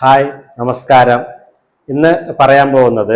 Hi നമസ്കാരം. ഇന്ന് പറയാൻ പോകുന്നത്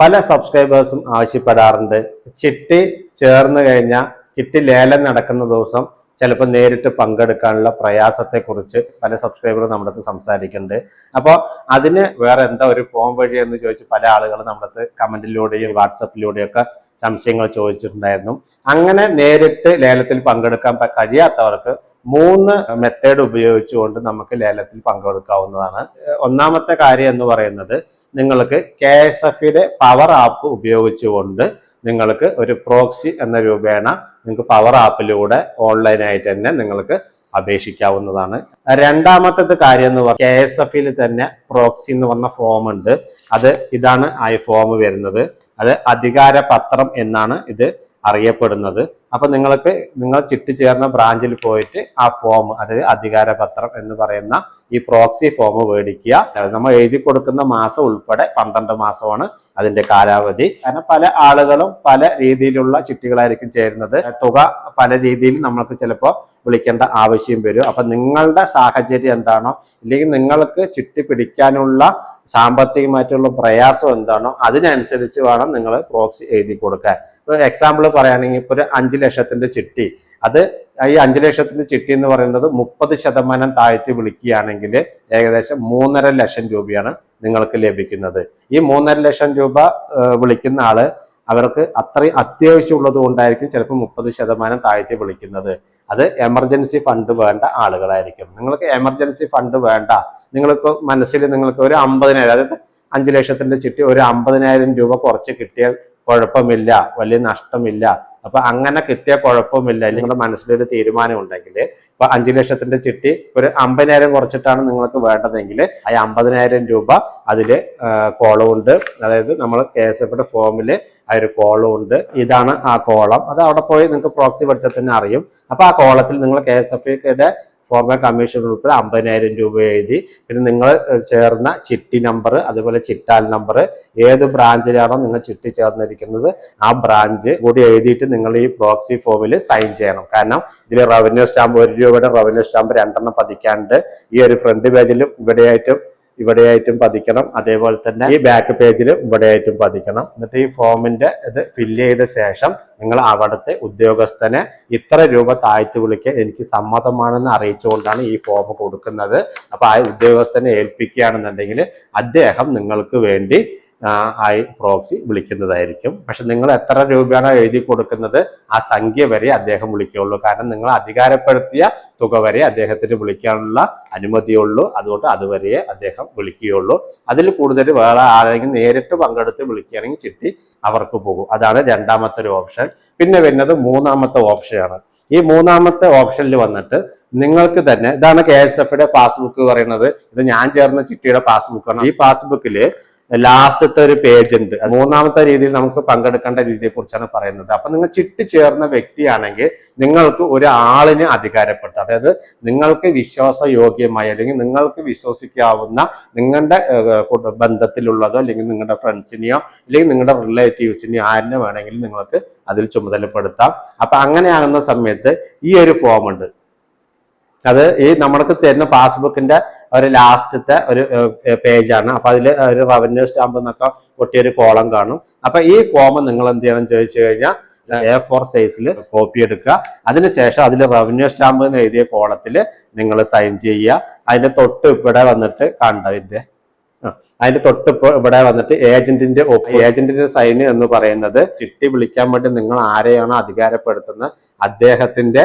പല സബ്സ്ക്രൈബേഴ്സും ആവശ്യപ്പെടാറുണ്ട്. ചിട്ടി ചേർന്ന് കഴിഞ്ഞാൽ ചിട്ടി ലേലം നടക്കുന്ന ദിവസം ചിലപ്പോൾ നേരിട്ട് പങ്കെടുക്കാനുള്ള പ്രയാസത്തെക്കുറിച്ച് പല സബ്സ്ക്രൈബറും നമ്മുടെ അടുത്ത് സംസാരിക്കുന്നുണ്ട്. അപ്പോൾ അതിന് വേറെ എന്താ ഒരു ഫോം വഴി എന്ന് ചോദിച്ച് പല ആളുകളും നമ്മുടെ അടുത്ത് കമന്റിലൂടെയും വാട്സപ്പിലൂടെയും ഒക്കെ സംശയങ്ങൾ ചോദിച്ചിട്ടുണ്ടായിരുന്നു. അങ്ങനെ നേരിട്ട് ലേലത്തിൽ പങ്കെടുക്കാൻ കഴിയാത്തവർക്ക് മൂന്ന് മെത്തേഡ് ഉപയോഗിച്ചുകൊണ്ട് നമുക്ക് ലേലത്തിൽ പങ്കെടുക്കാവുന്നതാണ്. ഒന്നാമത്തെ കാര്യം എന്ന് പറയുന്നത് നിങ്ങൾക്ക് കെ എസ് എഫിയുടെ പവർ ആപ്പ് ഉപയോഗിച്ചുകൊണ്ട് നിങ്ങൾക്ക് ഒരു പ്രോക്സി എന്ന രൂപേണ നിങ്ങൾക്ക് പവർ ആപ്പിലൂടെ ഓൺലൈനായിട്ട് തന്നെ നിങ്ങൾക്ക് അപേക്ഷിക്കാവുന്നതാണ്. രണ്ടാമത്തെ കാര്യം എന്ന് പറഞ്ഞാൽ കെ എസ് എഫിൽ തന്നെ പ്രോക്സി എന്ന് പറഞ്ഞ ഫോം ഉണ്ട്. അത് ഇതാണ് ആ ഫോം വരുന്നത്. അത് അധികാര പത്രം എന്നാണ് ഇത് അറിയപ്പെടുന്നത്. അപ്പൊ നിങ്ങൾക്ക് നിങ്ങൾ ചിട്ടി ചേർന്ന ബ്രാഞ്ചിൽ പോയിട്ട് ആ ഫോം അതായത് അധികാര പത്രം എന്ന് പറയുന്ന ഈ പ്രോക്സി ഫോം മേടിക്കുക. നമ്മൾ എഴുതി കൊടുക്കുന്ന മാസം ഉൾപ്പെടെ പന്ത്രണ്ട് മാസമാണ് അതിന്റെ കാലാവധി. കാരണം പല ആളുകളും പല രീതിയിലുള്ള ചിട്ടികളായിരിക്കും ചേരുന്നത്. തുക പല രീതിയിൽ നമ്മൾക്ക് ചിലപ്പോൾ വിളിക്കേണ്ട ആവശ്യം വരും. അപ്പൊ നിങ്ങളുടെ സാഹചര്യം എന്താണോ ഇല്ലെങ്കിൽ നിങ്ങൾക്ക് ചിട്ടി പിടിക്കാനുള്ള സാമ്പത്തികമായിട്ടുള്ള പ്രയാസം എന്താണോ അതിനനുസരിച്ച് വേണം നിങ്ങൾ പ്രോക്സി എഴുതി കൊടുക്കാൻ. ഇപ്പൊ എക്സാമ്പിൾ പറയുകയാണെങ്കിൽ ഇപ്പോൾ ഒരു അഞ്ച് ലക്ഷത്തിന്റെ ചിട്ടി. അത് ഈ അഞ്ച് ലക്ഷത്തിന്റെ ചിട്ടി എന്ന് പറയുന്നത് മുപ്പത് ശതമാനം താഴ്ത്തി വിളിക്കുകയാണെങ്കിൽ ഏകദേശം മൂന്നര ലക്ഷം രൂപയാണ് നിങ്ങൾക്ക് ലഭിക്കുന്നത്. ഈ മൂന്നര ലക്ഷം രൂപ വിളിക്കുന്ന ആൾ അവർക്ക് അത്രയും അത്യാവശ്യമുള്ളത് കൊണ്ടായിരിക്കും ചിലപ്പോൾ മുപ്പത് ശതമാനം താഴ്ത്തി വിളിക്കുന്നത്. അത് എമർജൻസി ഫണ്ട് വേണ്ട ആളുകളായിരിക്കും. നിങ്ങൾക്ക് എമർജൻസി ഫണ്ട് വേണ്ട. നിങ്ങൾക്ക് മനസ്സിൽ നിങ്ങൾക്ക് ഒരു അമ്പതിനായിരം അതായത് അഞ്ച് ലക്ഷത്തിന്റെ ചിട്ടി ഒരു അമ്പതിനായിരം രൂപ കുറച്ച് കിട്ടിയാൽ കുഴപ്പമില്ല വലിയ നഷ്ടമില്ല. അപ്പൊ അങ്ങനെ കിട്ടിയ കുഴപ്പമില്ല. നിങ്ങളുടെ മനസ്സിലൊരു തീരുമാനം ഉണ്ടെങ്കിൽ ഇപ്പൊ അഞ്ചു ലക്ഷത്തിന്റെ ചിട്ടി ഒരു അമ്പതിനായിരം കുറച്ചിട്ടാണ് നിങ്ങൾക്ക് വേണ്ടതെങ്കിൽ ആ അമ്പതിനായിരം രൂപ അതിൽ കോളമുണ്ട്. അതായത് നമ്മൾ കെ എസ് എഫിന്റെ ഫോമിൽ ആ ഒരു കോളമുണ്ട്. ഇതാണ് ആ കോളം. അത് അവിടെ പോയി നിങ്ങൾക്ക് പ്രോക്സി പഠിച്ചാൽ തന്നെ അറിയും. അപ്പൊ ആ കോളത്തിൽ നിങ്ങൾ K S F formal commission ഉൾപ്പെടെ അമ്പതിനായിരം രൂപ എഴുതി. പിന്നെ നിങ്ങൾ ചേർന്ന ചിട്ടി നമ്പർ അതുപോലെ ചിട്ടാൽ നമ്പർ ഏത് ബ്രാഞ്ചിലാണോ നിങ്ങൾ ചിട്ടി ചേർന്നിരിക്കുന്നത് ആ ബ്രാഞ്ച് കൂടി എഴുതിയിട്ട് നിങ്ങൾ ഈ പ്രോക്സി ഫോമിൽ സൈൻ ചെയ്യണം. കാരണം ഇതിൽ റവന്യൂ സ്റ്റാമ്പ് ഒരു രൂപയുടെ റവന്യൂ സ്റ്റാമ്പ് രണ്ടെണ്ണം പതിക്കാണ്ട് ഈ ഒരു ഫ്രണ്ട് പേജിലും ഇവിടെയായിട്ടും ഇവിടെയായിട്ടും പതിക്കണം. അതേപോലെ തന്നെ ഈ ബാക്ക് പേജിലും ഇവിടെയായിട്ടും പതിക്കണം. എന്നിട്ട് ഈ ഫോമിന്റെ ഇത് ഫില്ല് ചെയ്ത ശേഷം നിങ്ങൾ അവിടുത്തെ ഉദ്യോഗസ്ഥനെ ഇത്ര രൂപ താഴ്ത്തി വിളിക്കാൻ എനിക്ക് സമ്മതമാണെന്ന് അറിയിച്ചുകൊണ്ടാണ് ഈ ഫോം കൊടുക്കുന്നത്. അപ്പൊ ആ ഉദ്യോഗസ്ഥനെ ഏൽപ്പിക്കുകയാണെന്നുണ്ടെങ്കിൽ അദ്ദേഹം നിങ്ങൾക്ക് വേണ്ടി ആയി പ്രോക്സി വിളിക്കുന്നതായിരിക്കും. പക്ഷെ നിങ്ങൾ എത്ര രൂപയാണ് എഴുതി കൊടുക്കുന്നത് ആ സംഖ്യ വരെ അദ്ദേഹം വിളിക്കുകയുള്ളൂ. കാരണം നിങ്ങൾ അധികാരപ്പെടുത്തിയ തുക വരെ അദ്ദേഹത്തിന് വിളിക്കാനുള്ള അനുമതിയുള്ളൂ. അതുകൊണ്ട് അതുവരെ അദ്ദേഹം വിളിക്കുകയുള്ളൂ. അതിൽ കൂടുതൽ വേറെ ആരെങ്കിലും നേരിട്ട് പങ്കെടുത്ത് വിളിക്കുകയാണെങ്കിൽ ചിട്ടി അവർക്ക് പോകും. അതാണ് രണ്ടാമത്തെ ഒരു ഓപ്ഷൻ പിന്നെ വരുന്നത് മൂന്നാമത്തെ ഓപ്ഷനാണ് ഈ മൂന്നാമത്തെ ഓപ്ഷനിൽ വന്നിട്ട് നിങ്ങൾക്ക് തന്നെ ഇതാണ് കെ എസ് എഫിയുടെ പാസ്ബുക്ക് പറയുന്നത്. ഇത് ഞാൻ ചേർന്ന ചിട്ടിയുടെ പാസ്ബുക്കാണ് ഈ പാസ്ബുക്കിൽ ലാസ്റ്റത്തെ ഒരു പേജ് ഉണ്ട്. മൂന്നാമത്തെ രീതിയിൽ നമുക്ക് പങ്കെടുക്കേണ്ട രീതിയെ കുറിച്ചാണ് പറയുന്നത്. അപ്പൊ നിങ്ങൾ ചിട്ടി ചേർന്ന വ്യക്തിയാണെങ്കിൽ നിങ്ങൾക്ക് ഒരു ആളിന് അധികാരപ്പെട്ട. അതായത് നിങ്ങൾക്ക് വിശ്വാസയോഗ്യമായ അല്ലെങ്കിൽ നിങ്ങൾക്ക് വിശ്വസിക്കാവുന്ന നിങ്ങളുടെ ബന്ധത്തിലുള്ളതോ അല്ലെങ്കിൽ നിങ്ങളുടെ ഫ്രണ്ട്സിനെയോ അല്ലെങ്കിൽ നിങ്ങളുടെ റിലേറ്റീവ്സിനെയോ ആരിനെ വേണമെങ്കിലും നിങ്ങൾക്ക് അതിൽ ചുമതലപ്പെടുത്താം. അപ്പൊ അങ്ങനെയാകുന്ന സമയത്ത് ഈ ഒരു ഫോം ഉണ്ട്. അത് ഈ നമ്മൾക്ക് തരുന്ന പാസ്ബുക്കിന്റെ ഒരു ലാസ്റ്റത്തെ ഒരു പേജാണ്. അപ്പൊ അതിൽ ഒരു റവന്യൂ സ്റ്റാമ്പ് എന്നൊക്കെ ഒട്ടിയൊരു കോളം കാണും. അപ്പൊ ഈ ഫോം നിങ്ങൾ എന്ത് ചെയ്യണം ചോദിച്ചു കഴിഞ്ഞാൽ എ ഫോർ സൈസിൽ കോപ്പി എടുക്കുക. അതിനുശേഷം അതിൽ റവന്യൂ സ്റ്റാമ്പ് എന്ന് എഴുതിയ കോളത്തിൽ നിങ്ങൾ സൈൻ ചെയ്യുക. അതിന്റെ തൊട്ട് ഇവിടെ വന്നിട്ട് കണ്ട ഇതിന്റെ? അതിന്റെ തൊട്ട് ഇവിടെ വന്നിട്ട് ഏജന്റിന്റെ ഏജന്റിന്റെ സൈന് എന്ന് പറയുന്നത് ചിട്ടി വിളിക്കാൻ വേണ്ടി നിങ്ങൾ ആരെയാണോ അധികാരപ്പെടുത്തുന്നത് അദ്ദേഹത്തിന്റെ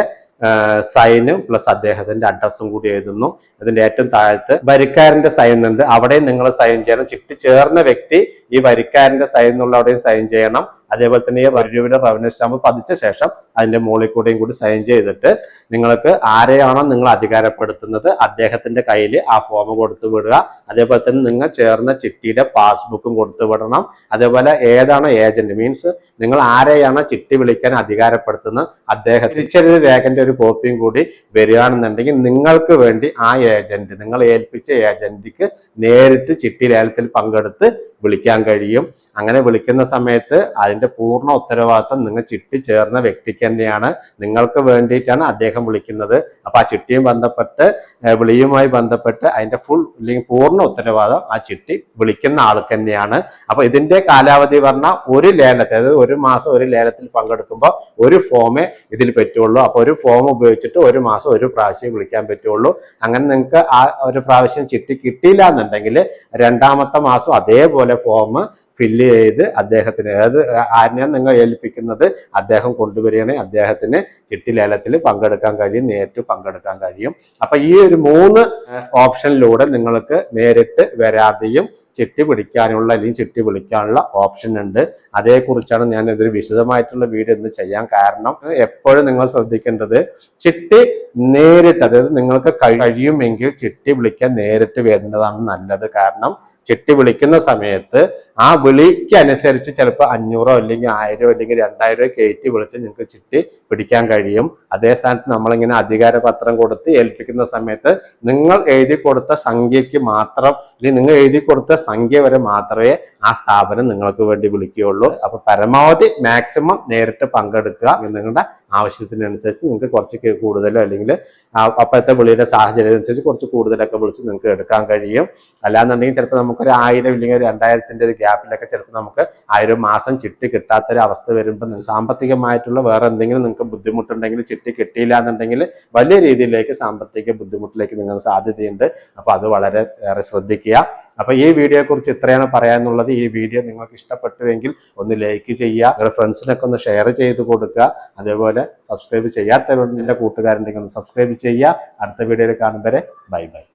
സൈന് പ്ലസ് അദ്ദേഹത്തിന്റെ അഡ്രസ്സും കൂടി എഴുതുന്നു. അതിന്റെ ഏറ്റവും താഴത്ത് വരിക്കാരന്റെ സൈൻ ഉണ്ട്. അവിടെയും നിങ്ങൾ സൈൻ ചെയ്യണം. ചിട്ടി ചേർന്ന വ്യക്തി ഈ വരിക്കാരന്റെ സൈൻ എന്നുള്ള അവിടെയും സൈൻ ചെയ്യണം. അതേപോലെ തന്നെ ഈ ഒരു രൂപയുടെ റവന്യൂ സ്റ്റാമ്പ് പതിച്ച ശേഷം അതിന്റെ മുകളിൽ കൂടെയും കൂടി സൈൻ ചെയ്തിട്ട് നിങ്ങൾക്ക് ആരെയാണോ നിങ്ങൾ അധികാരപ്പെടുത്തുന്നത് അദ്ദേഹത്തിന്റെ കയ്യിൽ ആ ഫോം കൊടുത്തു വിടുക. അതേപോലെ തന്നെ നിങ്ങൾ ചേർന്ന ചിട്ടിയുടെ പാസ്ബുക്കും കൊടുത്തു വിടണം. അതേപോലെ ഏതാണോ ഏജന്റ് മീൻസ് നിങ്ങൾ ആരെയാണോ ചിട്ടി വിളിക്കാൻ അധികാരപ്പെടുത്തുന്നത്? അദ്ദേഹം തിരിച്ചറിയ രേഖന്റെ ഒരു കോപ്പിയും കൂടി വരികയാണെന്നുണ്ടെങ്കിൽ നിങ്ങൾക്ക് വേണ്ടി ആ ഏജന്റ് നിങ്ങൾ ഏൽപ്പിച്ച ഏജന്റിക്ക് നേരിട്ട് ചിട്ടി ലേലത്തിൽ പങ്കെടുത്ത് വിളിക്കാൻ കഴിയും. അങ്ങനെ വിളിക്കുന്ന സമയത്ത് അതിന്റെ പൂർണ ഉത്തരവാദിത്വം നിങ്ങൾ ചിട്ടി ചേർന്ന വ്യക്തിക്ക് തന്നെയാണ്. നിങ്ങൾക്ക് വേണ്ടിയിട്ടാണ് അദ്ദേഹം വിളിക്കുന്നത്. അപ്പൊ ആ ചിട്ടിയും ബന്ധപ്പെട്ട് വിളിയുമായി ബന്ധപ്പെട്ട് അതിന്റെ ഫുൾ അല്ലെങ്കിൽ പൂർണ ഉത്തരവാദം ആ ചിട്ടി വിളിക്കുന്ന ആൾക്ക് തന്നെയാണ്. അപ്പൊ ഇതിന്റെ കാലാവധി പറഞ്ഞാൽ ഒരു ലേലത്തെ അതായത് ഒരു മാസം ഒരു ലേലത്തിൽ പങ്കെടുക്കുമ്പോൾ ഒരു ഫോമേ ഇതിൽ പറ്റുള്ളൂ. അപ്പൊ ഒരു ഫോം ഉപയോഗിച്ചിട്ട് ഒരു മാസം ഒരു പ്രാവശ്യം വിളിക്കാൻ പറ്റുള്ളൂ. അങ്ങനെ നിങ്ങൾക്ക് ആ ഒരു പ്രാവശ്യം ചിട്ടി കിട്ടിയില്ല എന്നുണ്ടെങ്കിൽ രണ്ടാമത്തെ മാസം അതേപോലെ ഫോം ഫില്ല് ചെയ്ത് അദ്ദേഹത്തിന് അതായത് ആരെയാണ് നിങ്ങൾ ഏൽപ്പിക്കുന്നത് അദ്ദേഹം കൊണ്ടുവരികയാണെങ്കിൽ അദ്ദേഹത്തിന് ചിട്ടി ലേലത്തിൽ പങ്കെടുക്കാൻ കഴിയും നേരിട്ട് പങ്കെടുക്കാൻ കഴിയും. അപ്പൊ ഈ ഒരു മൂന്ന് ഓപ്ഷനിലൂടെ നിങ്ങൾക്ക് നേരിട്ട് വരാതെയും ചിട്ടി പിടിക്കാനുള്ള അല്ലെങ്കിൽ ചിട്ടി വിളിക്കാനുള്ള ഓപ്ഷൻ ഉണ്ട്. അതേക്കുറിച്ചാണ് ഞാൻ ഇതൊരു വിശദമായിട്ടുള്ള വീഡിയോ ഇന്ന് ചെയ്യാൻ കാരണം. എപ്പോഴും നിങ്ങൾ ശ്രദ്ധിക്കേണ്ടത് ചിട്ടി നേരിട്ട് അതായത് നിങ്ങൾക്ക് കഴിയുമെങ്കിൽ ചിട്ടി വിളിക്കാൻ നേരിട്ട് വരുന്നതാണ് നല്ലത് കാരണം. ചിട്ടി വിളിക്കുന്ന സമയത്ത് ആ വിളിക്ക് അനുസരിച്ച് ചിലപ്പോൾ അഞ്ഞൂറോ അല്ലെങ്കിൽ ആയിരോ അല്ലെങ്കിൽ രണ്ടായിരോ കയറ്റി വിളിച്ച് നിങ്ങൾക്ക് ചിട്ടി പിടിക്കാൻ കഴിയും. അതേ സ്ഥാനത്ത് നമ്മളിങ്ങനെ അധികാരപത്രം കൊടുത്ത് ഏൽപ്പിക്കുന്ന സമയത്ത് നിങ്ങൾ എഴുതി കൊടുത്ത സംഖ്യയ്ക്ക് മാത്രം അല്ലെങ്കിൽ നിങ്ങൾ എഴുതി കൊടുത്ത സംഖ്യ വരെ മാത്രമേ ആ സ്ഥാപനം നിങ്ങൾക്ക് വേണ്ടി വിളിക്കുകയുള്ളൂ. അപ്പൊ പരമാവധി മാക്സിമം നേരിട്ട് പങ്കെടുക്കുക നിങ്ങളുടെ ആവശ്യത്തിനനുസരിച്ച് നിങ്ങൾക്ക് കുറച്ച് കൂടുതലോ അല്ലെങ്കിൽ അപ്പോഴത്തെ വിളിയുടെ സാഹചര്യം അനുസരിച്ച് കുറച്ച് കൂടുതലൊക്കെ വിളിച്ച് നിങ്ങൾക്ക് എടുക്കാൻ കഴിയും. അല്ലാന്നുണ്ടെങ്കിൽ ചിലപ്പോൾ നമുക്കൊരു ആയിരം ഇല്ലെങ്കിൽ രണ്ടായിരത്തിന്റെ ഒരു ഗ്യാപ്പിലൊക്കെ ചിലപ്പോൾ നമുക്ക് ആ ഒരു മാസം ചിട്ടി കിട്ടാത്തൊരു അവസ്ഥ വരുമ്പോൾ സാമ്പത്തികമായിട്ടുള്ള വേറെ എന്തെങ്കിലും നിങ്ങൾക്ക് ബുദ്ധിമുട്ടുണ്ടെങ്കിൽ ചിട്ടി കിട്ടിയില്ല എന്നുണ്ടെങ്കിൽ വലിയ രീതിയിലേക്ക് സാമ്പത്തിക ബുദ്ധിമുട്ടിലേക്ക് നിങ്ങൾ സാധ്യതയുണ്ട്. അപ്പോൾ അത് വളരെ ഏറെ ശ്രദ്ധിക്കുക. അപ്പൊ ഈ വീഡിയോയെ കുറിച്ച് ഇത്രയാണ് പറയാനുള്ളത്. ഈ വീഡിയോ നിങ്ങൾക്ക് ഇഷ്ടപ്പെട്ടുവെങ്കിൽ ഒന്ന് ലൈക്ക് ചെയ്യുക നിങ്ങളുടെ ഫ്രണ്ട്സിനൊക്കെ ഒന്ന് ഷെയർ ചെയ്ത് കൊടുക്കുക. അതേപോലെ സബ്സ്ക്രൈബ് ചെയ്യാത്തവരുടെ കൂട്ടുകാരുണ്ടെങ്കിൽ ഒന്ന് സബ്സ്ക്രൈബ് ചെയ്യുക. അടുത്ത വീഡിയോയിൽ കാണും വരെ ബൈ ബൈ